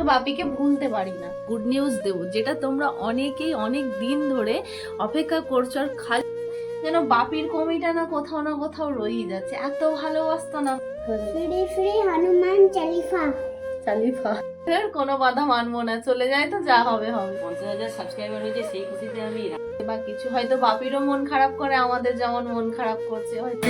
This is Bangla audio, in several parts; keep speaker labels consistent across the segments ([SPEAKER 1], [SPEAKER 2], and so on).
[SPEAKER 1] আমি বাপিকে ভুলতে পারি না। গুড নিউজ দেবো যেটা তোমরা অনেকেই অনেক দিন ধরে অপেক্ষা করছ আর খালি যেন বাপির কমিটা না কোথাও না কোথাও রয়েই যাচ্ছে। এত ভালোবাসতো না।
[SPEAKER 2] Free free Hanuman Chalisa
[SPEAKER 1] Chalisa. এর কোনো বাধা মানবো না চলে যায় তো যা হবে হবে।
[SPEAKER 3] পঞ্চাশ হাজার সাবস্ক্রাইবার হয়েছে সেই খুশিতে আমি
[SPEAKER 1] বা কিছু হয়তো বাপিরও মন খারাপ করে আমাদের যেমন মন খারাপ করছে হয়তো।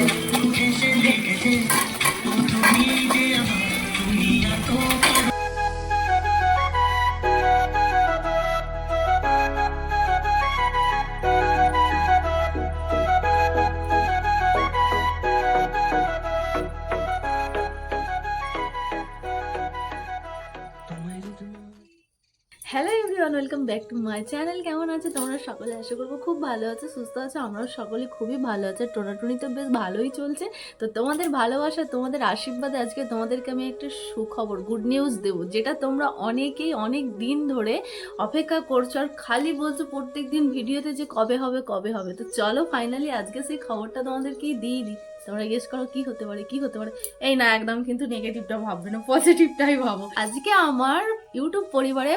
[SPEAKER 1] Hello everyone welcome back to my channel কেমন আছে? তোমরা সকলে আশা করব খুব ভালো আছে, সুস্থ আছে, আমরাও সকলে খুবই ভালো আছে। টোনাটুনি তো বেশ ভালোই চলছে। তো তোমাদের ভালোবাসা, তোমাদের আশীর্বাদে আজকে তোমাদেরকে আমি একটা সুখবর গুড নিউজ দেবো, যেটা তোমরা অনেকেই অনেক দিন ধরে অপেক্ষা করছ। আর খালি বলছো প্রত্যেক দিন ভিডিওতে যে কবে হবে কবে হবে। তো চলো ফাইনালি আজকে সেই খবরটা তোমাদেরকেই দিয়ে দিই। তোমরা গেস করো কি হতে পারে, কি হতে পারে। এই না, একদম কিন্তু নেগেটিভটা ভাববে না পজিটিভটাই ভাবো। আজকে আমার ইউটিউব পরিবারে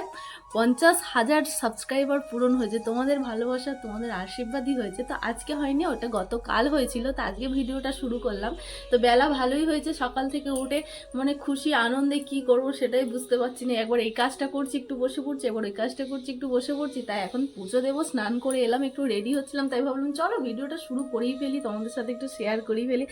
[SPEAKER 1] পঞ্চাশ হাজার সাবস্ক্রাইবার পূরণ হয়েছে, তোমাদের ভালোবাসা, তোমাদের আশীর্বাদই হয়েছে। তো আজকে হয়নি, ওটা গতকাল হয়েছিল, তো আজকে ভিডিওটা শুরু করলাম। তো বেলা ভালোই হয়েছে, সকাল থেকে উঠে মানে খুশি, আনন্দে কি করব সেটাই বুঝতে পারছি না। একবার এই কাজটা করছি, একটু বসে পড়ছি, একবার ওই কাজটা করছি, একটু বসে পড়ছি, তাই এখন পুজো দেবো, স্নান করে এলাম, একটু রেডি হচ্ছিলাম, তাই ভাবলাম, চলো ভিডিওটা শুরু করেই ফেলি, তোমাদের সাথে একটু শেয়ার করেই ফেলি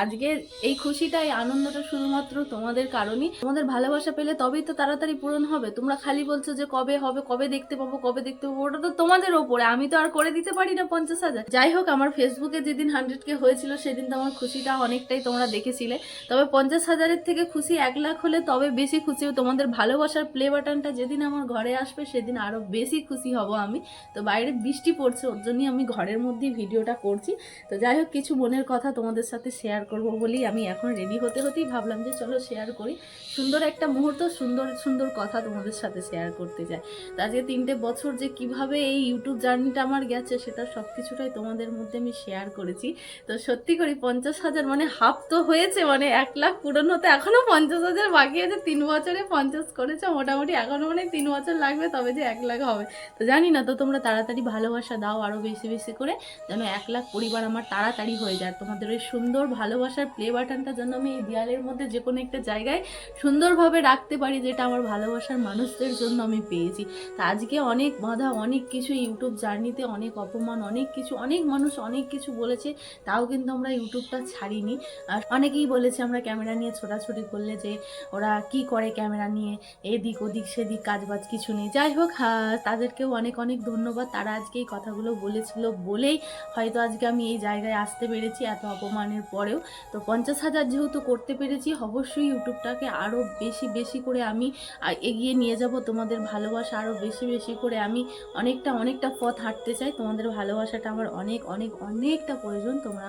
[SPEAKER 1] আজকে এই খুশিটা, এই আনন্দটা শুধুমাত্র তোমাদের কারণেই। তোমাদের ভালোবাসা পেলে তবেই তো তাড়াতাড়ি পূরণ হবে। তোমরা খালি বলছো যে কবে হবে, কবে দেখতে পাবো, কবে দেখতে পাবো, ওটা তো তোমাদের ওপরে। আমি তো আর করে দিতে পারি না পঞ্চাশ হাজার। যাই হোক, আমার ফেসবুকে যেদিন হান্ড্রেড কে হয়েছিল, সেদিন তো আমার খুশিটা অনেকটাই তোমরা দেখেছিলে। তবে পঞ্চাশ হাজারের থেকে খুশি এক লাখ হলে তবে বেশি খুশি তোমাদের ভালোবাসার প্লে বাটনটা যেদিন আমার ঘরে আসবে, সেদিন আরও বেশি খুশি হব আমি। তো বাইরে বৃষ্টি পড়ছে, ওর জন্যই আমি ঘরের মধ্যেই ভিডিওটা করছি। তো যাই হোক, কিছু মনের কথা তোমাদের সাথে শেয়ার করব বলেই আমি এখন রেডি হতে হতেই ভাবলাম যে চলো শেয়ার করি। সুন্দর একটা মুহূর্ত, সুন্দর সুন্দর কথা তোমাদের সাথে শেয়ার করতে চাই তো আজকে তিনটে বছর যে কীভাবে এই ইউটিউব জার্নিটা আমার গেছে, সেটা সব কিছুটাই তোমাদের মধ্যে আমি শেয়ার করেছি। তো সত্যি করি পঞ্চাশ হাজার মানে হাফ তো হয়েছে মানে এক লাখ পূরণ হতে এখনও পঞ্চাশ হাজার বাকি আছে। তিন বছরে পঞ্চাশ করেছে, মোটামুটি এখনও মানে তিন বছর লাগবে, তবে যে এক লাখ হবে। তো জানি না, তো তোমরা তাড়াতাড়ি ভালোবাসা দাও আরও বেশি বেশি করে, যেন এক লাখ পরিবার আমার তাড়াতাড়ি হয়ে যায়। তোমাদের ওই সুন্দর ভালোবাসার প্লে বাটনটা যেন আমি এই দেয়ালের মধ্যে যে কোনো একটা জায়গায় সুন্দরভাবে রাখতে পারি, যেটা আমার ভালোবাসার মানুষদের জন্য আমি পেয়েছি। তা আজকে অনেক বাধা, অনেক কিছু ইউটিউব জার্নিতে অনেক অপমান, অনেক কিছু, অনেক মানুষ অনেক কিছু বলেছে, তাও কিন্তু আমরা ইউটিউবটা ছাড়িনি। আর অনেকেই বলেছে আমরা ক্যামেরা নিয়ে ছোটাছুটি করলে যে ওরা কি করে ক্যামেরা নিয়ে, এদিক ওদিক, সেদিক কাজবাজ কিছু নেই। যাই হোক তাদেরকেও অনেক অনেক ধন্যবাদ। তারা আজকে এই কথাগুলো বলেছিল বলেই হয়তো আজকে আমি এই জায়গায় আসতে পেরেছি, এত অপমানের পরেও তো পঞ্চাশ হাজার যেহেতু করতে পেরেছি, অবশ্যই ইউটিউবটাকে আরও বেশি বেশি করে আমি এগিয়ে নিয়ে যাব। তোমাদের ভালোবাসা আরও বেশি বেশি করে আমি অনেকটা অনেকটা পথ হাঁটতে চাই। তোমাদের ভালোবাসাটা আমার অনেক অনেক, অনেকটা প্রয়োজন। তোমরা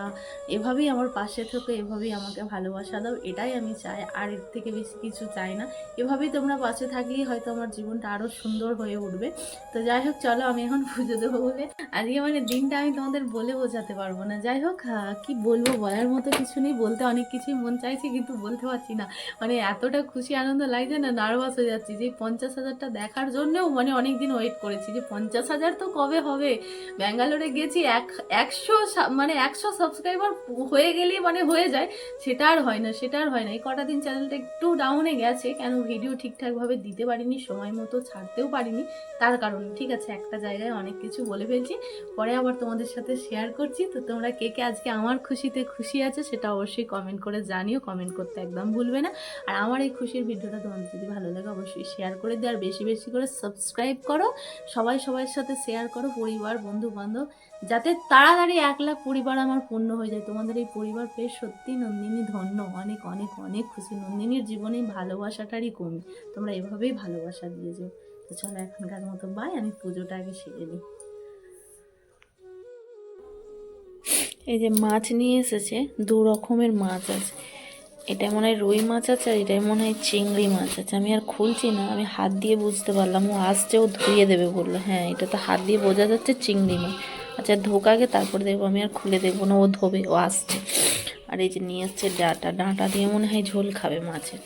[SPEAKER 1] এভাবেই আমার পাশে থেকে, এভাবেই আমাকে ভালোবাসা দাও। এটাই আমি চাই। আর এর থেকে বেশি কিছু চাই না। এভাবেই তোমরা পাশে থাকলেই হয়তো আমার জীবনটা আরও সুন্দর হয়ে উঠবে। তো যাই হোক, চলো আমি এখন পুজো দেবো বলে। আজকে মানে দিনটা আমি তোমাদের বলে বোঝাতে পারব না। যাই হোক কি বলব বলার মতো কিছু নেই, বলতে অনেক কিছুই মন চাইছে কিন্তু বলতে পারছি না। মানে এতটা খুশি আনন্দ লাগছে না নার্ভাস হয়ে যাচ্ছি যে পঞ্চাশ হাজারটা দেখার জন্যও মানে অনেক দিন ওয়েট করেছি যে পঞ্চাশ হাজার তো কবে হবে? ব্যাঙ্গালোরে গেছি এক, একশো মানে একশো সাবস্ক্রাইবার হয়ে গেলেই মানে হয়ে যায়, সেটা আর হয় না, সেটা আর হয় না। এই কটা দিন চ্যানেলটা একটু ডাউনে গেছে, কেন ভিডিও ঠিকঠাকভাবে দিতে পারিনি, সময় মতো ছাড়তেও পারিনি, তার কারণে ঠিক আছে, একটা জায়গায় অনেক কিছু বলে ফেলছি, পরে আবার তোমাদের সাথে শেয়ার করছি। তো তোমরা কে কে আজকে আমার খুশিতে খুশি আছে, সেটা অবশ্যই কমেন্ট করে জানিও কমেন্ট করতে একদম ভুলবে না। আর আমার এই খুশির ভিডিওটা তোমাদের যদি ভালো লাগে, অবশ্যই শেয়ার করে দিও, আর বেশি বেশি করে সাবস্ক্রাইব করো। সবাই সবার সাথে শেয়ার করো, পরিবার বন্ধু বান্ধব যাতে তাড়াতাড়ি এক লাখ পরিবার আমার পূর্ণ হয়ে যায়। তোমাদের এই পরিবার পেয়ে সত্যি নন্দিনী ধন্য। অনেক অনেক অনেক খুশি। নন্দিনীর জীবনে ভালোবাসাটারই কমি। তোমরা এভাবেই ভালোবাসা দিয়ে যাও। তো চলো এখনকার মতো বাই আমি পুজোটা আগে সেরে নিই। এই যে মাছ নিয়ে এসেছে, দু রকমের মাছ আছে। এটা মনে হয় রুই মাছ আছে আর এটাই মনে হয় চিংড়ি মাছ আছে। আমি আর খুলছি না, আমি হাত দিয়ে বুঝতে পারলাম, ও আসছে, ও ধুয়ে দেবে বলল। হ্যাঁ এটা তো হাত দিয়ে বোঝা যাচ্ছে চিংড়ি মাছ। আচ্ছা ধোকাকে তারপর দেখব, আমি আর খুলে দেখব না, ও ধোবে, ও আসছে। আর এই যে নিয়ে এসছে ডাঁটা ডাঁটা দিয়ে মনে হয় ঝোল খাবে মাছের।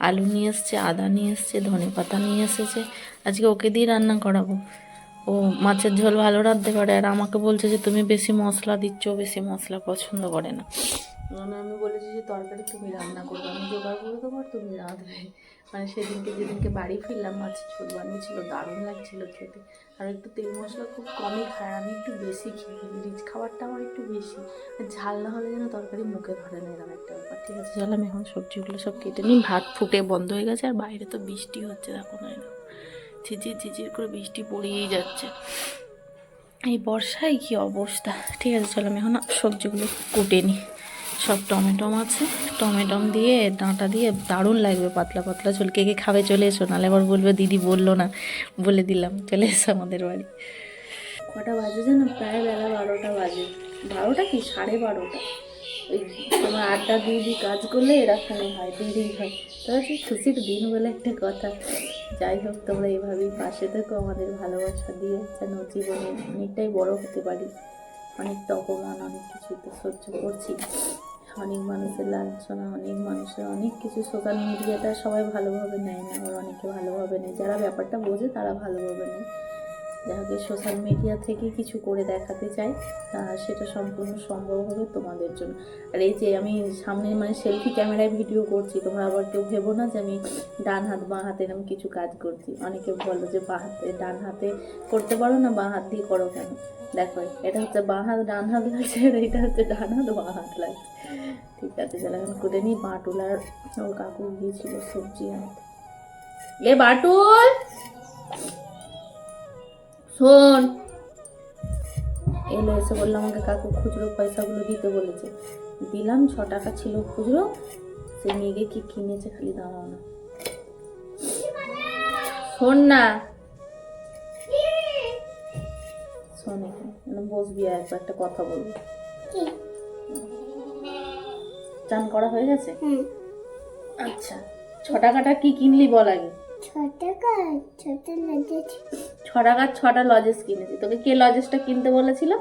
[SPEAKER 1] আলু নিয়ে এসছে, আদা নিয়ে এসছে ধনে পাতা নিয়ে এসেছে। আজকে ওকে দিয়ে রান্না করাবো। ও, মাছের ঝোল ভালো রাঁধতে পারে। আর আমাকে বলছে যে, তুমি বেশি মশলা দিচ্ছ, বেশি মশলা পছন্দ করে না। মানে আমি বলেছি যে, তরকারি তুমি রান্না করবে, আমি জোগাড় করে দেবো আর তুমি রাঁধবে। মানে সেদিনকে, যেদিনকে বাড়ি ফিরলাম, মাছের ঝোল বানিয়েছিল, দারুণ লাগছিল খেতে। আর একটু তেল মশলা খুব কমই খায়, আমি একটু বেশি খেয়ে রিচ খাবারটা আমার একটু বেশি। ঝাল না হলে যেন তরকারি মুখে ধরে না, এরকম একটা ব্যাপার। ঠিক আছে, চল আমি এখন সবজিগুলো সব কেটে নিই। ভাত ফুটে বন্ধ হয়ে গেছে, আর বাইরে তো বৃষ্টি হচ্ছে, দেখো না ঝিঝির ঝিঝির করে বৃষ্টি পড়েই যাচ্ছে। এই বর্ষায় কি অবস্থা? ঠিক আছে, চলো আমি এখন সবজিগুলো কুটে নিই। সব টমেটম আছে। টমেটম দিয়ে, ডাঁটা দিয়ে দারুণ লাগবে, পাতলা পাতলা। ঝোল কে কে খাবে চলে এসো নাহলে আবার বলবে, দিদি বলল না। বলে দিলাম, চলে এসো আমাদের বাড়ি। কটা বাজে যেন? প্রায় বেলা বারোটা বাজে। বারোটা কি? সাড়ে বারোটা। ওই তোমার আড্ডা দিয়ে দিয়ে কাজ করলে এরকমই হয় দেরি হয় তবে কি খুশির দিন বলে একটা কথা। যাই হোক, তোমরা এইভাবেই পাশে থেকো আমাদের ভালোবাসা দিয়ে, যেন জীবনে অনেকটাই বড় হতে পারি। অনেকটা অপমান, অনেক কিছু তো সহ্য করছি। অনেক মানুষের লাঞ্ছনা, অনেক মানুষের অনেক কিছু সোশ্যাল মিডিয়াটা সবাই ভালোভাবে নেয় না, আবার অনেকে ভালোভাবে নেয়। যারা ব্যাপারটা বোঝে, তারা ভালোভাবে নেয়। যাকে সোশ্যাল মিডিয়া থেকে কিছু করে দেখাতে চাই সেটা সম্পূর্ণ সম্ভব হবে তোমাদের জন্য। আর এই যে আমি সামনে মানে সেলফি ক্যামেরায় ভিডিও করছি, তোমরা আবার কেউ ভেবো না যে আমি ডান হাত, বাঁ হাতে এরকম কিছু কাজ করছি। অনেকে বলো যে বাঁ হাতে, ডান হাতে করতে পারো না, বাঁ হাত দিয়ে করো কেন? দেখো, এটা হচ্ছে বাঁ হাত, ডান হাত লাগছে, আর এটা হচ্ছে ডান হাত, বাঁ হাত লাগছে। ঠিক আছে চলো এখন করে নিই। বাটুল আর ওর কাকু গিয়েছিল সবজি আনতে। এ বাটুল! শোন। এলো এসে বলল আমাকে কাকু খুচরো পয়সাগুলো দিতে বলেছে। দিলাম ছ টাকা ছিল খুচরো। সে নিয়ে গিয়ে কি কিনেছে খালি দাঁড়াও না। শোন না। শোন এখানে বসবি আর একবার একটা কথা বলব।
[SPEAKER 2] কি?
[SPEAKER 1] চান করা হয়ে গেছে? আচ্ছা ছ টাকাটা কি কিনলি বল আগে।
[SPEAKER 2] ছ টাকা ছোট লাগছে
[SPEAKER 1] ছ টাকার ছটা লজেস কিনেছি। তোকে কে লজেসটা কিনতে বলেছিল?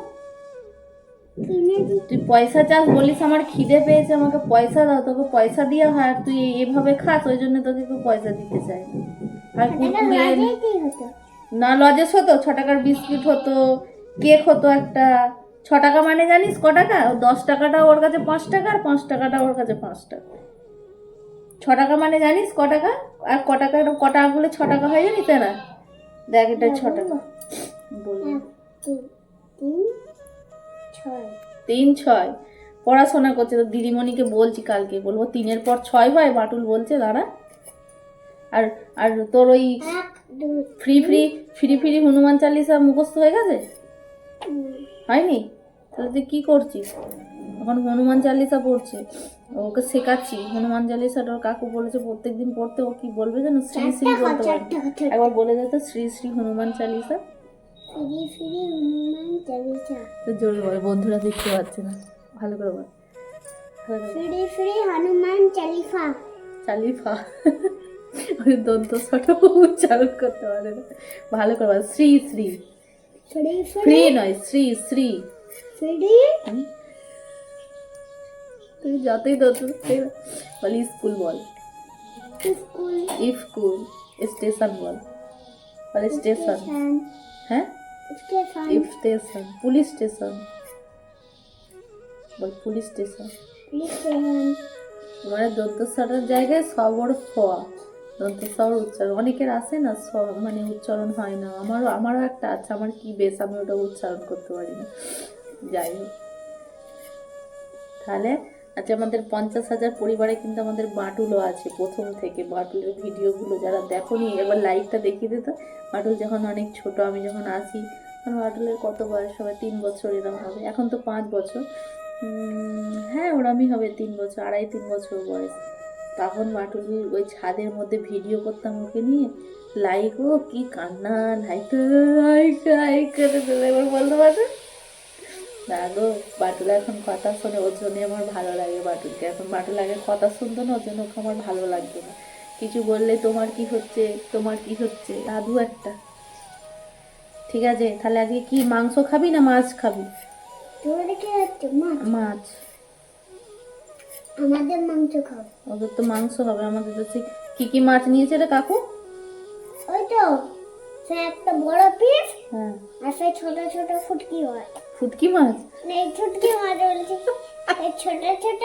[SPEAKER 1] তুই পয়সা চাস বলিস আমার খিদে পেয়েছে আমাকে পয়সা দাও তোকে পয়সা দিয়ে হয় আর তুই এভাবে খাস ওই জন্য তোকে কেউ পয়সা দিতে চায় না। আর না লজেস হতো ছ টাকার বিস্কিট হতো কেক হতো একটা। ছ টাকা মানে জানিস ক টাকা দশ টাকাটা ওর কাছে পাঁচ টাকা আর পাঁচ টাকাটা ওর কাছে পাঁচ টাকা। ছ টাকা মানে জানিস ক টাকা আর ক টাকা ক টাকাগুলো ছ টাকা হয় জানিস না? দেখ এটা ছ টাকা বলব
[SPEAKER 2] তিন ছয়।
[SPEAKER 1] পড়াশোনা করছে তো দিদিমণিকে বলছি কালকে বলব তিনের পর ছয় হয় বাটুল বলছে দাঁড়া। আর আর তোর ওই free free free free Hanuman Chalisa মুখস্থ হয়ে গেছে? হয়নি? তাহলে তুই কী করছিস? এখন হনুমান চালিসা পড়ছে। ওকে শেখাচ্ছি। হনুমান চালিসাটা ওর কাকু বলেছে প্রত্যেকদিন পড়তে ও কি বলবে যেন? শ্রী শ্রী বলতে একবার বলে দে তো শ্রী শ্রী হনুমান চালিসা। তো জোরে বল বন্ধুরা দেখতে পাচ্ছে না। ভালো করে বল।
[SPEAKER 2] হনুমান চালিফা
[SPEAKER 1] চালিফা। ওই দন্ত ছোট উচ্চারণ করতে পারে না। ভালো করে বল শ্রী শ্রী।
[SPEAKER 2] ফিরি
[SPEAKER 1] নয় শ্রী শ্রী।
[SPEAKER 2] ফিরি?
[SPEAKER 1] তুই যতই দন্ত বল স্কুল বল।
[SPEAKER 2] স্কুল
[SPEAKER 1] স্কুল স্টেশন বল। বল স্টেশন
[SPEAKER 2] স্টেশন
[SPEAKER 1] হ্যাঁ?
[SPEAKER 2] স্টেশন
[SPEAKER 1] স্টেশন পুলিশ স্টেশন বল পুলিশ স্টেশন মানে দন্তস্বরের জায়গায় সবর ফোয়া দন্তস্বর উচ্চারণ। অনেকের আছে না মানে উচ্চারণ হয় না। আমারও আমারও একটা আছে। আমার কি বেশ আমি ওটা উচ্চারণ করতে পারি না। যাই হোক। তাহলে আচ্ছা আমাদের পঞ্চাশ হাজার পরিবারে কিন্তু আমাদের বাটুলও আছে প্রথম থেকে। বাটুলের ভিডিওগুলো যারা দেখোনি, এবার লাইভটা দেখিয়ে দিত। বাটুল যখন অনেক ছোট, আমি যখন আসি, তখন বাটুলের কত বয়স হবে? তিন বছর এরকম হবে। এখন তো পাঁচ বছর। হ্যাঁ ওরমই হবে তিন বছর, আড়াই তিন বছর বয়স। তখন বাটুলির ওই ছাদের মধ্যে ভিডিও করতাম ওকে নিয়ে। লাইক, ও, কি কান্না, লাইক লাইক করে এবার বলতে পারবে না গো বাটুল এখন কথা শোনে ওর জন্য আমার ভালো লাগে বাটুলকে। এখন বাটুল আগে কথা শুনতো না ওর জন্য ওকে আমার ভালো লাগতো না। কিছু বললে তোমার কি হচ্ছে? তোমার কি হচ্ছে? দাদু একটা। ঠিক আছে তাহলে আজকে কি মাংস খাবি না মাছ খাবি?
[SPEAKER 2] মাছ? আমাদের মাংস খাও।
[SPEAKER 1] ওদের তো মাংস হবে আমাদের তো কি কি মাছ নিয়েছে রে কাকু?
[SPEAKER 2] ওই তো সে একটা বড় পিস
[SPEAKER 1] হ্যাঁ।
[SPEAKER 2] আর সে ছোট ছোট ফুটকি মাছ
[SPEAKER 1] ফুটকি মাছ?
[SPEAKER 2] না, ফুটকি মাছ বলছি। এই ছোট ছোট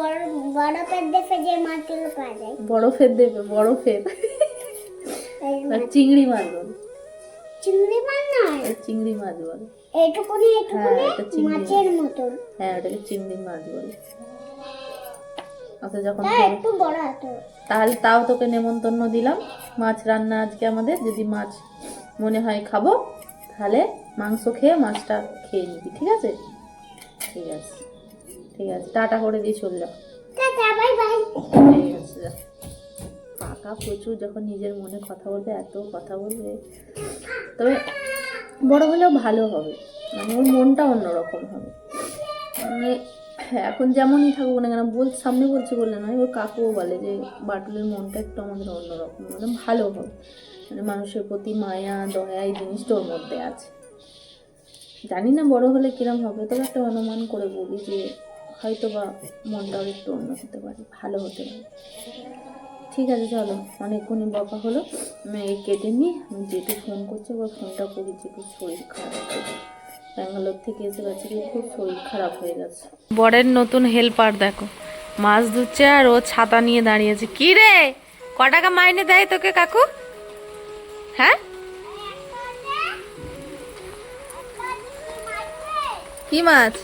[SPEAKER 2] বড় বড় পেট দেখে যে মাছগুলো পাওয়া যায়।
[SPEAKER 1] বরফের দেবে বরফের চিংড়ি মাছ বল।
[SPEAKER 2] চিংড়ি মাছ নয়।
[SPEAKER 1] চিংড়ি মাছ বল।
[SPEAKER 2] এইটুকুনি এইটুকুনি
[SPEAKER 1] হ্যাঁ।
[SPEAKER 2] মাছের মতন।
[SPEAKER 1] হ্যাঁ ওটাকে চিংড়ি মাছ বলে। আচ্ছা যখন
[SPEAKER 2] তা একটু বড়
[SPEAKER 1] তাহলে তাও তোকে নেমন্তন্ন দিলাম। মাছ রান্না আজকে আমাদের। যদি মাছ মনে হয় খাব তাহলে মাংস খেয়ে মাছটা খেয়ে নিবি ঠিক আছে? ঠিক আছে ঠিক আছে। টাটা করে দিয়ে চলে যাও ঠিক আছে পাকা প্রচুর যখন নিজের মনে কথা বলবে এত কথা বলবে। তবে বড় হলেও ভালো হবে। মানে ওর মনটা অন্যরকম হবে। মানে এখন যেমনই থাকুক না কেন, বল, সামনে বলছে বলে নয়, ওর কাকুও বলে যে, বাটুলের মনটা একটু আমাদের অন্যরকম মানে ভালো হবে। মানে মানুষের প্রতি মায়া, দয়া এই জিনিসটা ওর মধ্যে আছে। জানি না বড় হলে কিরম হবে, তবে একটা অনুমান করে বলি যে হয়তো বা মনটাও একটু অন্য হতে পারে, ভালো হতে পারে। ঠিক আছে, চলো, অনেকক্ষণই বকা হলো। আমি কেটে নিই আমি যেটু ফোন করছি ওর ফোনটা করি, যেটু শরীর খারাপ হয়ে ব্যাঙ্গালোর থেকে এসে খুব শরীর খারাপ হয়ে গেছে। বরের নতুন হেল্পার দেখো। মাছ ধুচ্ছে আর ও ছাতা নিয়ে দাঁড়িয়েছে। কি রে? ক টাকা মাইনে দেয় তোকে কাকু? হ্যাঁ? কি মাছ?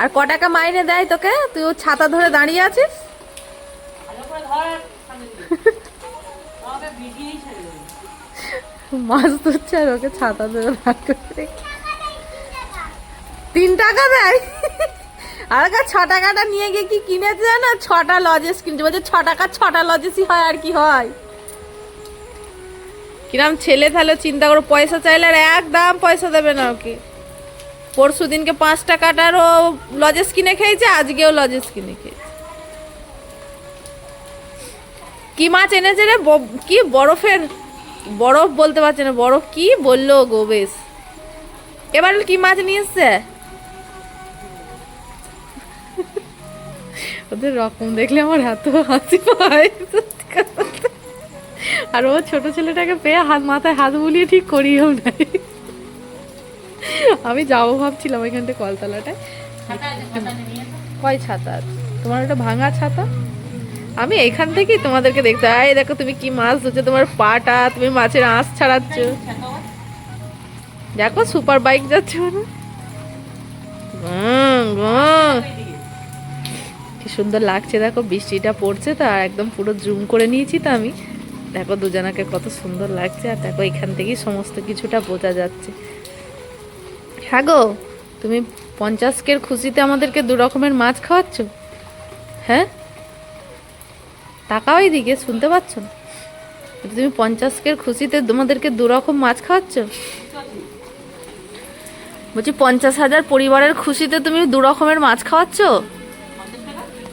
[SPEAKER 1] আর ক টাকা মাইনে দেয় তোকে? তুই ও ছাতা ধরে দাঁড়িয়ে আছিস
[SPEAKER 3] ভালো করে ধর সামনে দিয়ে। আমাকে ভিডিওই ছেড়ে দেবে।
[SPEAKER 1] মাছ ধরছে আর ওকে ছাতা ধরে দাঁড়িয়ে রেখে। তিন টাকা দেয়? আর কা ছ টাকাটা নিয়ে গিয়ে কি কিনেছে জানো? ছটা লজেস কিনছে। বলছে, ছ টাকা, ছটা লজেসই হয় আর কি হয়। কিরাম ছেলে তাহলে চিন্তা করো, পয়সা চাইলে আর একদম পয়সা দেবে না ওকে। পরশু দিনকে পাঁচ টাকাটার ও লজেস কিনে খেয়েছে, আজকেও লজেস কিনে খেয়েছে। কি মাছ এনেছে রে? কি বরফের বরফ বলতে পারছে না বরফ কি বলল গো বেশ। এবার কি মাছ নিয়ে এসছে? ওদের রকম দেখলে আমার এত হাসি পায়। আর ও ছোট ছেলেটাকে পেয়ে হাত মাথায় হাত বুলিয়ে ঠিক করিয়েও নাই। আমি যাব ভাবছিলাম ওইখানটা কলতলাটায়। কয় ছাতা তোমার ওটা ভাঙা ছাতা? আমি এখান থেকেই তোমাদেরকে দেখতে এই দেখো তুমি কি মাছ ধরছো, তোমার পাটা, তুমি মাছের আঁশ ছাড়াচ্ছ। দেখো সুপার বাইক যাচ্ছে। কি সুন্দর লাগছে, দেখো, বৃষ্টিটা পড়ছে তো, আর একদম পুরো জুম করে নিয়েছি তো আমি। দেখো, দুজনাকে কত সুন্দর লাগছে, আর দেখো, এখান থেকেই সমস্ত কিছুটা বোঝা যাচ্ছে। হ্যাঁ গো, তুমি পঞ্চাশকের খুশিতে আমাদেরকে দু রকমের মাছ খাওয়াচ্ছ? হ্যাঁ? তাকাও দিকে শুনতে পাচ্ছ তুমি পঞ্চাশকের খুশিতে তোমাদেরকে দু রকম মাছ খাওয়াচ্ছ? বলছি পঞ্চাশ হাজার পরিবারের খুশিতে তুমি দু রকমের মাছ খাওয়াচ্ছ?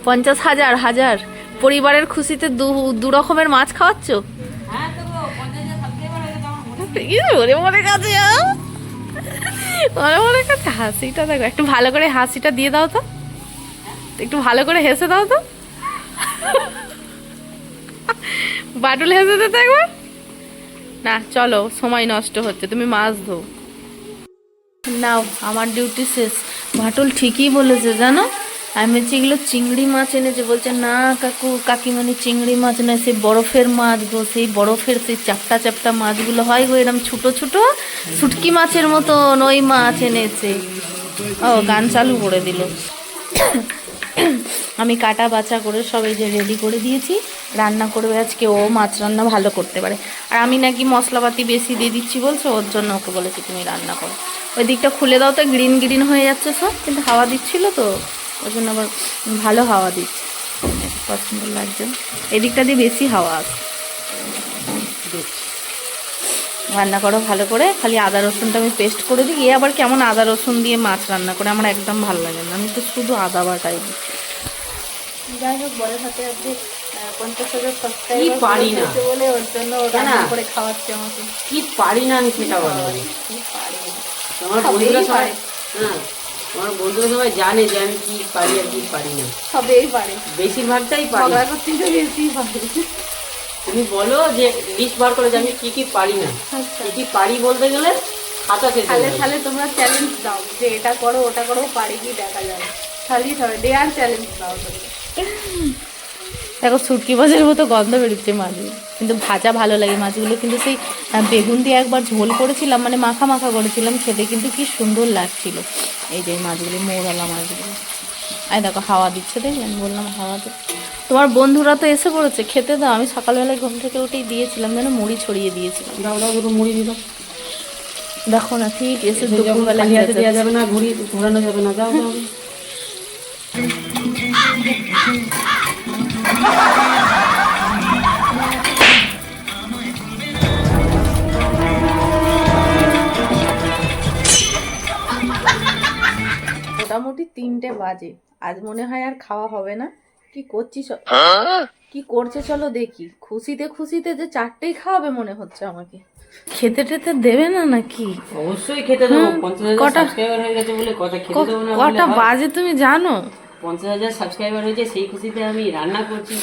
[SPEAKER 3] পঞ্চাশ
[SPEAKER 1] হাজার হাজার পরিবারের খুশিতে দু রকমের মাছ খাওয়াচ্ছ?
[SPEAKER 3] তো গো, পঞ্চাশ হাজার subscriber গেছে আমার
[SPEAKER 1] ই, ওরে কাছে কাছে হাসিটা দেখো একটু ভালো করে হাসিটা দিয়ে দাও তো। একটু ভালো করে হেসে দাও তো। বাটুল হেসে তো একবার? না, চলো, সময় নষ্ট হচ্ছে, তুমি মাছ ধো। নাও, আমার ডিউটি শেষ। ভাটুল ঠিকই বলেছে, জানো? আমি বলছি, এগুলো চিংড়ি মাছ এনেছে। বলছে, না, কাকু, কাকিমণি চিংড়ি মাছ নয় সেই বরফের মাছ গো, সেই বরফের সেই চাপটা চাপটা মাছগুলো হয় গো এরকম ছোটো ছোটো শুটকি মাছের মতন ওই মাছ এনেছে। ও, গান চালু করে দিল। আমি কাটা বাছা করে সবাই যে রেডি করে দিয়েছি। রান্না করবে আজকে ও, মাছ রান্না ভালো করতে পারে। আর আমি নাকি মশলাপাতি বেশি দিয়ে দিচ্ছি বলছো, ওর জন্য ওকে বলেছি তুমি রান্না করো। ওই দিকটা খুলে দাও তো গ্রিন গ্রিন হয়ে যাচ্ছে সব, কিন্তু হাওয়া দিচ্ছিল তো ওই জন্য আবার ভালো হাওয়া দিচ্ছে। পছন্দ লাগছে এই দিকটা দিয়ে বেশি হাওয়া আছে রান্না করো ভালো করে, খালি আদা রসুনটা আমি পেস্ট করে দিই। এ আবার কেমন আদা রসুন দিয়ে মাছ রান্না করে, আমার একদম ভালো লাগে না। আমি তো শুধু আদা বাটাই দিই যাই হোক বরের হাতে আজকে পঞ্চাশ হাজার
[SPEAKER 3] পারি না।
[SPEAKER 1] বলে ওর জন্য রান্না করে খাওয়াচ্ছে আমাকে।
[SPEAKER 3] কি পারি না আমি সেটা বলো।
[SPEAKER 1] কি পারে।
[SPEAKER 3] তোমার বন্ধুরা সবাই হ্যাঁ আমার বন্ধুরা সবাই জানে যে আমি কি পারি আর কি পারি না।
[SPEAKER 1] সবেই পারে।
[SPEAKER 3] বেশিরভাগটাই পারি।
[SPEAKER 1] ঝগড়া করতে তো বেশি পারে।
[SPEAKER 3] তুমি বলো যে লিস্ট বার করে যে আমি কি কি পারি না।
[SPEAKER 1] আচ্ছা।
[SPEAKER 3] কি কি পারি বলতে গেলে খাতা শেষ
[SPEAKER 1] তাহলে তাহলে তোমরা চ্যালেঞ্জ দাও যে এটা করো ওটা করো পারি কি দেখা যাবে খালি ডেয়ার চ্যালেঞ্জ দাও তোমরা। দেখো শুটকি মাছের মতো গন্ধ বেরোচ্ছে মাছগুলো কিন্তু ভাজা ভালো লাগে মাছগুলো। কিন্তু সেই বেগুন দিয়ে একবার ঝোল করেছিলাম মানে মাখা মাখা করেছিলাম খেতে কিন্তু কি সুন্দর লাগছিল। এই যে মাছগুলি মৌরালা মাছগুলো। আই দেখো হাওয়া দিচ্ছে দেখি আমি বললাম হাওয়া দে তোমার বন্ধুরা তো এসে পড়েছে খেতে দাও। আমি সকালবেলায় ঘুম থেকে উঠেই দিয়েছিলাম যেন মুড়ি ছড়িয়ে দিয়েছিলাম।
[SPEAKER 3] দাও দাও দুটো মুড়ি দিল।
[SPEAKER 1] দেখো না ঠিক এসে দুপুরবেলা
[SPEAKER 3] দেওয়া যাবে না ঘুরি ঘোরানো যাবে না দাও দাও।
[SPEAKER 1] মোটামুটি তিনটে বাজে। আজ মনে হয় আর খাওয়া হবে না। কি করছি কি করছে চলো দেখি। খুশিতে খুশিতে যে চারটেই খাওয়াবে মনে হচ্ছে আমাকে। খেতে টেতে দেবে না নাকি?
[SPEAKER 3] অবশ্যই খেতে দেবো।
[SPEAKER 1] কটা-
[SPEAKER 3] সাবস্ক্রাইবার হয়ে গেছে বলে কথা। খেতে
[SPEAKER 1] ক-
[SPEAKER 3] দেবো না
[SPEAKER 1] কটা বাজে তুমি জানো?
[SPEAKER 3] পঞ্চাশ হাজার সাবস্ক্রাইবার হয়েছে সেই খুশিতে আমি রান্না করছি।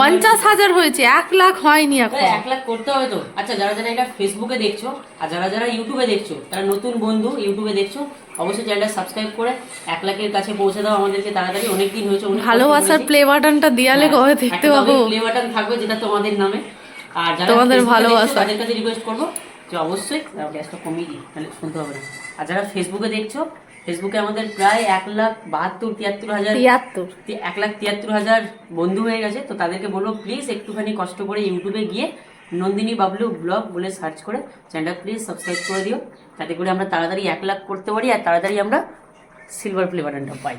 [SPEAKER 1] পঞ্চাশ হাজার হয়েছে এক লাখ হয়নি এখন।
[SPEAKER 3] এক লাখ করতে হবে তো। আচ্ছা যারা যারা এটা ফেসবুকে দেখছ আর যারা যারা ইউটিউবে দেখছ তারা নতুন বন্ধু ইউটিউবে দেখছ অবশ্যই চ্যানেলটা সাবস্ক্রাইব করে এক লাখের কাছে পৌঁছে দাও আমাদেরকে তাড়াতাড়ি। অনেক দিন হয়েছে
[SPEAKER 1] ভালোবাসার প্লে বাটনটা দিয়ালে কবে দেখতে পাবো?
[SPEAKER 3] প্লে বাটন থাকবে যেটা তোমাদের নামে। আর যারা
[SPEAKER 1] তোমাদের ভালোবাসা।
[SPEAKER 3] তাদের কাছে রিকোয়েস্ট করব যে অবশ্যই গ্যাসটা কমিয়ে দিই তাহলে শুনতে হবে না। আর যারা ফেসবুকে দেখছ ফেসবুকে আমাদের প্রায় এক লাখ বাহাত্তর তিয়াত্তর হাজার
[SPEAKER 1] তিয়াত্তর।
[SPEAKER 3] এক লাখ তিয়াত্তর হাজার বন্ধু হয়ে গেছে। তো তাদেরকে বলব প্লিজ একটুখানি কষ্ট করে ইউটিউবে গিয়ে নন্দিনী বাবলু ব্লগ বলে সার্চ করে চ্যানেলটা প্লিজ সাবস্ক্রাইব করে দিও। যাতে করে আমরা তাড়াতাড়ি এক লাখ করতে পারি আর তাড়াতাড়ি আমরা সিলভার প্লে বাটনটা পাই।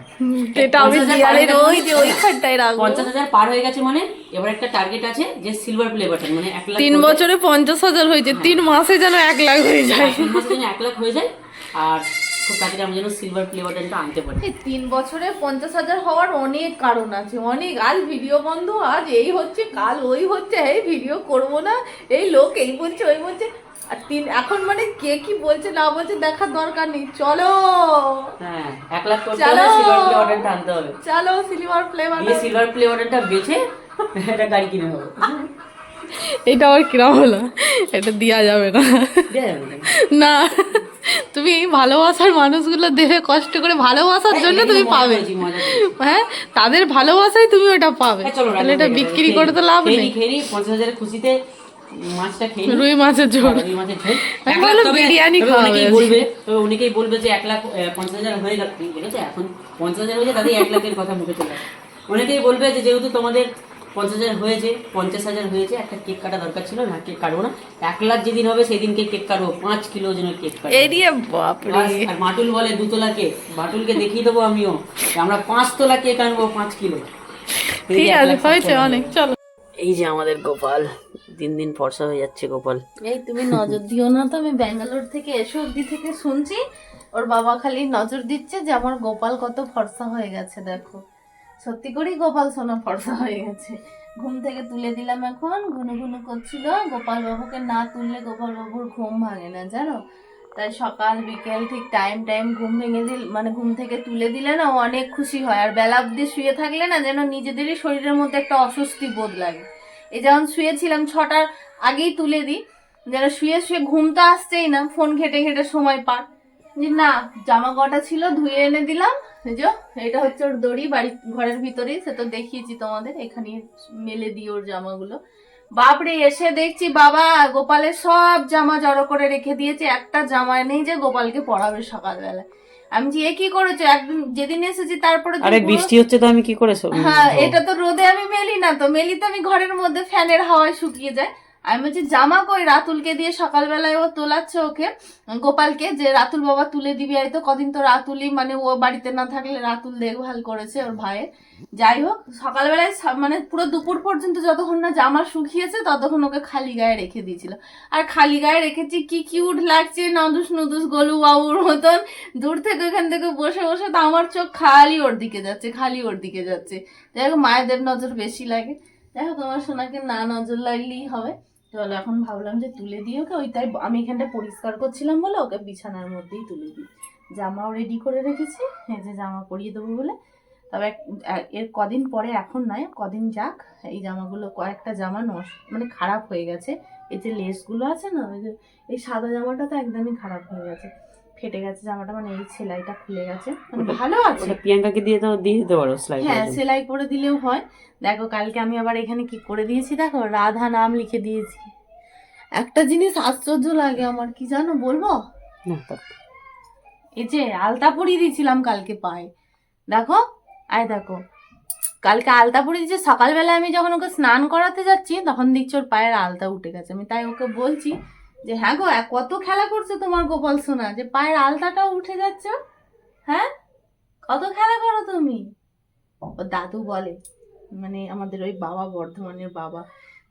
[SPEAKER 1] এটা আমি
[SPEAKER 3] পঞ্চাশ হাজার
[SPEAKER 1] দিয়ালের
[SPEAKER 3] পার হয়ে
[SPEAKER 1] ওই যে ওইখানটায় রাখব।
[SPEAKER 3] পঞ্চাশ হাজার পার হয়ে গেছে মানে এবার একটা টার্গেট আছে যে সিলভার প্লে বাটন মানে এক লাখ
[SPEAKER 1] তিন বছরে পঞ্চাশ হাজার হয়েছে তিন মাসে যেন এক লাখ হয়ে যায়।
[SPEAKER 3] তিন মাসে যেন এক লাখ হয়ে যায়। আর খুব তাড়াতাড়ি আমরা যেন সিলভার প্লে বাটনটা আনতে পারি।
[SPEAKER 1] এই তিন বছরে পঞ্চাশ হাজার হওয়ার অনেক কারণ আছে অনেক। আজ ভিডিও বন্ধ আজ এই হচ্ছে কাল ওই হচ্ছে এই ভিডিও করব না এই লোক এই বলছে ওই বলছে। আর তিন এখন মানে কে কি বলছে না বলছে দেখার দরকার নেই। চলো!
[SPEAKER 3] হ্যাঁ এক লাখ
[SPEAKER 1] চলো।
[SPEAKER 3] সিলভার প্লে বাটনটা আনতে হবে।
[SPEAKER 1] চলো সিলভার ফ্লেভার
[SPEAKER 3] দিয়ে সিলভার প্লে বাটনটা বেচে একটা গাড়ি কিনে নেব।
[SPEAKER 1] এটা আবার কিরম হলো? এটা দেওয়া যাবে না।
[SPEAKER 3] না।
[SPEAKER 1] তুমি এই ভালোবাসার মানুষগুলো দেখে কষ্ট করে ভালোবাসার জন্য তুমি পাবে। হ্যাঁ তাদের ভালোবাসাই তুমি ওটা পাবে।
[SPEAKER 3] হ্যাঁ,
[SPEAKER 1] তাহলে এটা বিক্রি করে তো লাভ নেই।
[SPEAKER 3] খুশিতে।
[SPEAKER 1] রুই মাছের ঝোল।
[SPEAKER 3] তবে-
[SPEAKER 1] বিরিয়ানি
[SPEAKER 3] অনেকেই বলবে অনেকেই বলবে যে এক লাখ পঞ্চাশ হাজার হয়ে গেল। ঠিক আছে এখন পঞ্চাশ হাজার হয়েছে তাদের এক লাখের কথা মুখে চলে অনেকেই বলবে যে যেহেতু তোমাদের পঞ্চাশ হাজার হয়েছে পঞ্চাশ হাজার হয়েছে একটা কেক কাটা দরকার ছিল না কেক কাটবো না। এক লাখ যেদিন হবে সেদিনকে কেক কাটবো পাঁচ কিলো ওজনের কেক কাটবো। আর মাটুল বলে দুতলা কেক মাটুলকে দেখিয়ে দেবো আমিও আমরা পাঁচ তোলা কেক আনব পাঁচ কিলো।
[SPEAKER 1] ঠিক আছে হয়েছে অনেক চলো।
[SPEAKER 3] এই যে আমাদের গোপাল দিন দিন ফর্সা হয়ে যাচ্ছে গোপাল।
[SPEAKER 1] এই তুমি নজর দিও না তো আমি ব্যাঙ্গালোর থেকে এসে অব্দি থেকে শুনছি ওর বাবা খালি নজর দিচ্ছে যে আমার গোপাল কত ফর্সা হয়ে গেছে দেখো। সত্যি করেই গোপাল সোনা ফর্সা হয়ে গেছে। ঘুম থেকে তুলে দিলাম এখন, ঘুনু ঘুনু করছিল। গোপাল বাবুকে না তুললে গোপাল বাবুর ঘুম ভাঙে না, জানো? তাই সকাল, বিকেল ঠিক টাইম টাইম ঘুম ভেঙে দিল মানে ঘুম থেকে তুলে দিলে না অনেক খুশি হয়। আর বেলা অব্দি শুয়ে থাকলে না যেন নিজেদেরই শরীরের মধ্যে একটা অস্বস্তি বোধ লাগে। এই যেমন শুয়েছিলাম ছটার আগেই তুলে দিই। যেন শুয়ে শুয়ে ঘুম তো আসছেই না, ফোন ঘেটে ঘেটে সময় পার। যে না, জামা কটা ছিল ধুয়ে এনে দিলাম। যে এটা হচ্ছে ওর দড়ি বাড়ি ঘরের ভিতরেই সে তো দেখিয়েছি তোমাদের এখানে মেলে দিই ওর জামাগুলো। বাপরে এসে দেখছি বাবা গোপালের সব জামা জড়ো করে রেখে দিয়েছে একটা জামা নেই যে গোপালকে পড়াবে সকালবেলা। আমি যে কি করেছ? একদিন যেদিন এসেছি তারপরে
[SPEAKER 3] আরে বৃষ্টি হচ্ছে তো আমি কি করে সব-
[SPEAKER 1] হ্যাঁ এটা তো রোদে আমি মেলি না তো মেলি তো আমি ঘরের মধ্যে ফ্যানের হাওয়ায় শুকিয়ে যায়। আমি বলছি, জামা কই রাতুলকে দিয়ে সকালবেলায় ও তোলাচ্ছে ওকে? গোপালকে, যে রাতুল বাবা তুলে দিবি, এই তো কদিন তো রাতুলই মানে ও বাড়িতে না থাকলে রাতুল দেখভাল করেছে ওর ভাইয়ের। যাই হোক, সকালবেলায় মানে পুরো দুপুর পর্যন্ত যতক্ষণ না জামা শুকিয়েছে, ততক্ষণ ওকে খালি গায়ে রেখে দিয়েছিল। আর খালি গায়ে রেখেছি, কি কিউট লাগছে, নদুস নদুস গলু বাবুর মতন। দূর থেকে ওখান থেকে বসে বসে তো আমার চোখ খালি ওর দিকে যাচ্ছে, খালি ওর দিকে যাচ্ছে। যাই হোক, মায়েদের নজর বেশি লাগে। হোক আমার সোনাকে না নজর লাগলেই হবে। চলো এখন ভাবলাম যে তুলে দিয়ে ওকে ওই তাই আমি এখানটা পরিষ্কার করছিলাম বলে ওকে বিছানার মধ্যেই তুলে দিই। জামাও রেডি করে রেখেছি, এই যে জামা পরিয়ে দেবো বলে। তবে এর কদিন পরে এখন নয়, কদিন যাক, এই জামাগুলো কয়েকটা জামা নষ্ট মানে খারাপ হয়ে গেছে। এই যে লেসগুলো আছে না, ওই যে, এই সাদা জামাটা তো একদমই খারাপ হয়ে গেছে। ফেটে গেছে জামাটা মানে এই সেলাইটা খুলে গেছে। মানে ভালো আছে।
[SPEAKER 3] প্রিয়াঙ্কাকে দিয়ে তো দিয়ে দিতে পারো সেলাই
[SPEAKER 1] হ্যাঁ সেলাই করে দিলেও হয়। দেখো কালকে আমি আবার এখানে কি করে দিয়েছি দেখো? রাধা নাম লিখে দিয়েছি। একটা জিনিস আশ্চর্য লাগে আমার কি জানো বলব? এই যে আলতা পরিয়ে দিয়েছিলাম কালকে পায়ে। দেখো? আয় দেখো। কালকে আলতা পরিয়ে দিয়েছি সকালবেলা আমি যখন ওকে স্নান করাতে যাচ্ছি তখন দেখছি ওর পায়ের আলতা উঠে গেছে। আমি তাই ওকে বলছি যে হ্যাঁ গো কত খেলা করছে তোমার গোপাল সোনা? যে পায়ের আলতাটাও উঠে যাচ্ছে? হ্যাঁ? কত খেলা করো তুমি? ও দাদু বলে মানে আমাদের ওই বাবা বর্ধমানের বাবা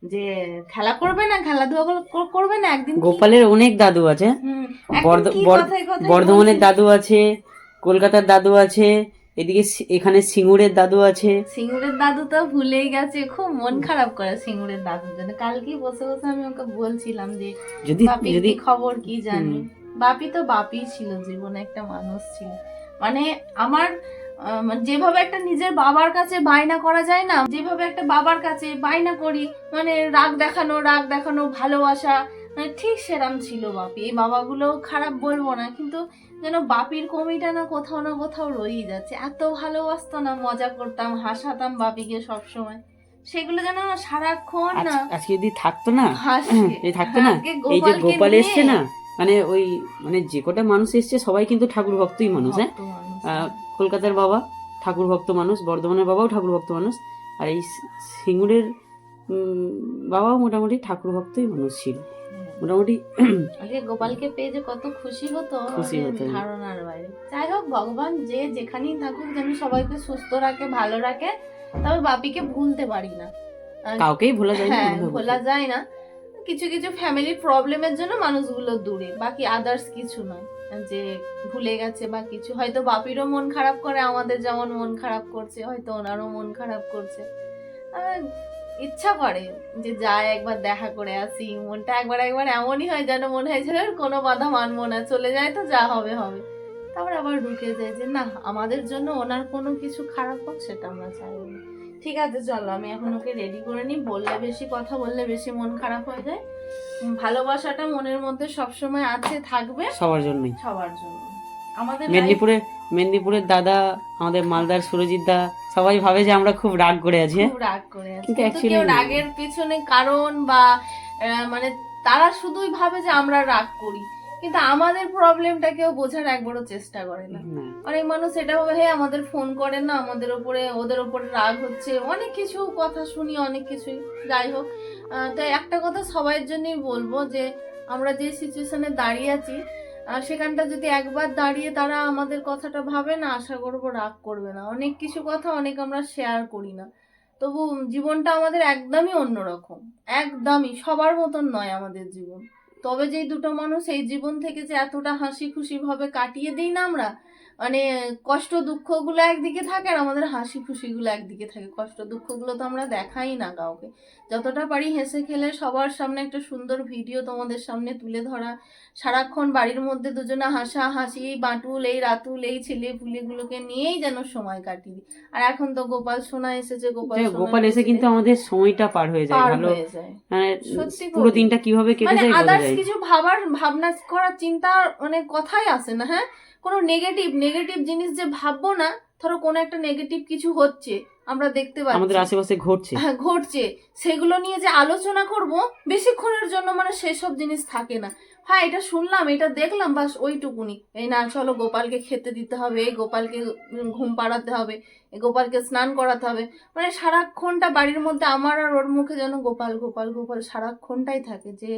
[SPEAKER 1] যে খেলা করবে না? খেলাধুলা কর- করবে না? একদিন
[SPEAKER 3] গোপালের অনেক দাদু আছে। বর্ধমানের দাদু আছে কলকাতার দাদু আছে এদিকে এখানে সিঙ্গুরের দাদু আছে।
[SPEAKER 1] সিঙ্গুরের দাদু তো ভুলেই গেছে খুব মন খারাপ করে সিঙ্গুরের দাদুর জন্য। কালকে বসে বসে আমি ওকে বলছিলাম যে
[SPEAKER 3] যদি যদি
[SPEAKER 1] খবর কি জানি? বাপি তো বাপি ছিল জীবনে একটা মানুষ ছিল। মানে আমার মানে যেভাবে একটা নিজের বাবার কাছে বায়না করা যায় না যেভাবে একটা বাবার কাছে বায়না করি মানে রাগ দেখানো রাগ দেখানো ভালোবাসা ঠিক সেরাম ছিল বাপি। এই বাবাগুলো খারাপ বলব না কিন্তু যেন বাপির কমিটা না কোথাও না কোথাও রয়েই যাচ্ছে। এত ভালোবাসতো না মজা করতাম হাসাতাম বাপিকে সবসময়। সেগুলো যেন সারাক্ষণ না
[SPEAKER 3] আজ- আজকে যদি থাকতো না?
[SPEAKER 1] হাসি।
[SPEAKER 3] এই থাকতো না? এই যে গোপাল এসছে না মানে ওই মানে যে কটা মানুষ এসছে সবাই কিন্তু ঠাকুর ভক্তই মানুষ। হ্যাঁ কলকাতার বাবা ঠাকুর ভক্ত মানুষ বর্ধমানের বাবাও ঠাকুর ভক্ত মানুষ আর এই সিঙ্গুরের উম, বাবাও মোটামুটি ঠাকুর ভক্তই মানুষ ছিল। মোটামুটি
[SPEAKER 1] আগে গোপালকে পেয়ে যে কত খুশি হতো
[SPEAKER 3] খুশি হতো।
[SPEAKER 1] ধারণার বাইরে। যাই হোক ভগবান যে যেখানেই থাকুক যেন সবাইকে সুস্থ রাখে ভালো রাখে তবে বাপিকে ভুলতে পারি না।
[SPEAKER 3] কাউকেই ভোলা যায় না
[SPEAKER 1] হ্যাঁ ভোলা যায় না। কিছু কিছু ফ্যামিলি প্রবলেমের জন্য মানুষগুলো দূরে বাকি আদার্স কিছু নয়। যে ভুলে গেছে বা কিছু হয়তো বাপিরও মন খারাপ করে আমাদের যেমন মন খারাপ করছে হয়তো ওনারও মন খারাপ করছে। ইচ্ছা করে যে যাই একবার দেখা করে আসি মনটা একবার একবার এমনই হয় যেন মনে হয় যে কোনো বাধা মানবো না চলে যায় তো যা হবে হবে। তারপর আবার ঢুকে যায় যে না আমাদের জন্য ওনার কোনো কিছু খারাপ হোক সেটা আমরা চাইব না। ঠিক আছে চলো আমি এখন ওকে রেডি করে নিই বললে বেশি কথা বললে বেশি মন খারাপ হয়ে যায়। ভালোবাসাটা মনের মধ্যে সবসময় আছে থাকবে।
[SPEAKER 3] সবার জন্যই।
[SPEAKER 1] সবার জন্য। আমাদের life
[SPEAKER 3] মেদিনীপুরের দাদা আমাদের মালদার সুরজিৎ দা সবাই ভাবে যে আমরা খুব রাগ করে আছি হ্যাঁ?
[SPEAKER 1] খুব রাগ করে আছে।
[SPEAKER 3] কিন্তু
[SPEAKER 1] কেউ রাগের পিছনে কারণ বা মানে তারা শুধুই ভাবে যে আমরা রাগ করি। কিন্তু আমাদের প্রবলেমটা কেউ বোঝার একবারও চেষ্টা করে না। অনেক মানুষ এটা ভাবে হে আমাদের ফোন করে না আমাদের ওপরে ওদের ওপরে রাগ হচ্ছে। অনেক কিছু কথা শুনি অনেক কিছুই। যাই হোক আহ, তো একটা কথা সবার জন্যই বলব যে আমরা যে সিচুয়েশনে দাঁড়িয়ে আছি আহ, সেখানটা যদি একবার দাঁড়িয়ে তারা আমাদের কথাটা ভাবে না আশা করব রাগ করবে না। অনেক কিছু কথা অনেক আমরা শেয়ার করি না। তবু জীবনটা আমাদের একদমই অন্যরকম। একদমই সবার মতন নয় আমাদের জীবন। তবে যেই দুটো মানুষ এই জীবন থেকে যে এতটা হাসি খুশি ভাবে কাটিয়ে দিই না আমরা মানে কষ্ট দুঃখগুলো একদিকে থাকে আর আমাদের হাসি খুশিগুলো একদিকে থাকে। কষ্ট দুঃখগুলো তো আমরা দেখাই না কাউকে। যতটা পারি হেসে খেলে সবার সামনে একটা সুন্দর ভিডিও তোমাদের সামনে তুলে ধরা। সারাক্ষণ বাড়ির মধ্যে দুজনে হাসা হাসি এই বাটুল এই রাতুল এই ছেলে পুলেগুলোকে নিয়েই যেন সময় কাটিয়ে দিই। আর এখন তো গোপাল সোনা এসেছে গোপাল
[SPEAKER 3] গোপাল এসে কিন্তু আমাদের সময়টা পার হয়ে যায় ভালো। মানে
[SPEAKER 1] সত্যি
[SPEAKER 3] পুরো দিনটা কীভাবে কেটে
[SPEAKER 1] মানে
[SPEAKER 3] যায়
[SPEAKER 1] আদার্স কিছু ভাবার ভাবনা করার চিন্তা মানে কথাই আসে না হ্যাঁ? কোনো নেগেটিভ নেগেটিভ জিনিস যে ভাববো না ধরো কোনো একটা নেগেটিভ কিছু হচ্ছে আমরা দেখতে
[SPEAKER 3] আমাদের আশেপাশে ঘটছে।
[SPEAKER 1] হ্যাঁ ঘটছে। সেগুলো নিয়ে যে আলোচনা করব বেশিক্ষণের জন্য মানে সেসব জিনিস থাকে না। হ্যাঁ এটা শুনলাম এটা দেখলাম বাস ওইটুকুনি। এই না চলো গোপালকে খেতে দিতে হবে এই গোপালকে ঘুম পাড়াতে হবে গোপালকে স্নান করাতে হবে। মানে সারাক্ষণটা বাড়ির মধ্যে আমার আর ওর মুখে যেন গোপাল গোপাল গোপাল সারাক্ষণটাই থাকে যে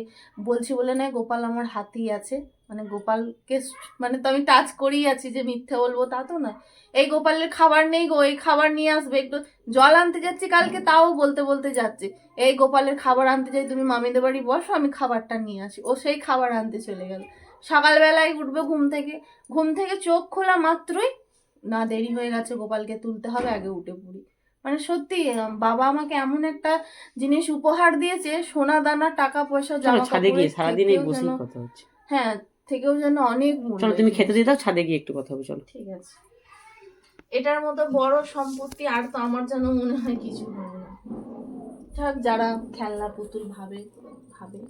[SPEAKER 1] বলছি বলে না গোপাল আমার হাতেই আছে। মানে গোপালকে মানে তো আমি টাচ করেই আছি যে মিথ্যে বলব তা তো না এই গোপালের খাবার নেই গো এই খাবার নিয়ে আসবে একটু জল আনতে যাচ্ছি কালকে তাও বলতে বলতে যাচ্ছে। এই গোপালের খাবার আনতে যাই তুমি মামিদের বাড়ি বসো আমি খাবারটা নিয়ে আসি। ও সেই খাবার আনতে চলে গেল। সকালবেলায় উঠবে ঘুম থেকে। ঘুম থেকে চোখ খোলা মাত্রই না দেরি হয়ে গেছে গোপালকে তুলতে হবে আগে উঠে পড়ি। মানে সত্যি বাবা আমাকে এমন একটা জিনিস উপহার দিয়েছে সোনা দানা টাকা পয়সা জামা
[SPEAKER 3] ছাদে গিয়ে সারাদিন এই
[SPEAKER 1] থেকেও
[SPEAKER 3] বসেই
[SPEAKER 1] যেন-
[SPEAKER 3] কথা হচ্ছে।
[SPEAKER 1] হ্যাঁ থেকেও যেন অনেক
[SPEAKER 3] চলো তুমি খেতে দিয়ে দাও ছাদে গিয়ে একটু কথা হবে চলো।
[SPEAKER 1] ঠিক আছে। এটার মতো বড় সম্পত্তি আর তো আমার যেন মনে হয় কিছু হবে না। থাক যারা খেলনা পুতুল ভাবে ভাবে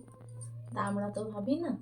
[SPEAKER 1] তা আমরা তো ভাবি না।